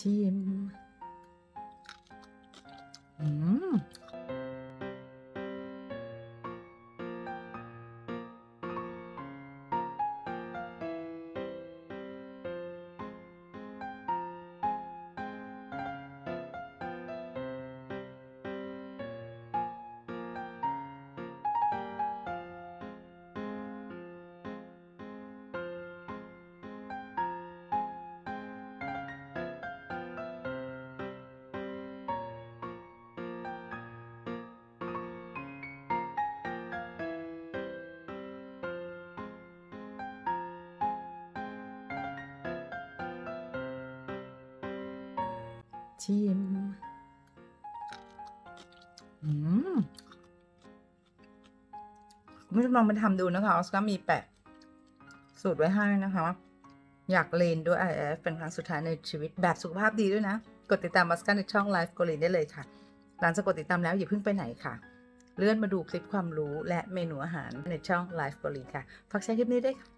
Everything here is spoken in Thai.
ชิมอื ชิม อืมคุณผู้ชมลองไปทำดูนะคะออสการ์มีแปะ สูตรไว้ให้นะคะ อยากเลนด้วย IF เป็นครั้งสุดท้ายในชีวิตแบบสุขภาพดีด้วยนะ กดติดตามออสการ์ในช่อง Life g o l i n ได้เลยค่ะ หลังจากกดติดตามแล้วอย่าเพิ่งไปไหนค่ะ เลื่อนมาดูคลิปความรู้และเมนูอาหารในช่อง Life g o l i n ค่ะ ฝากแชร์คลิปนี้ด้วยค่ะ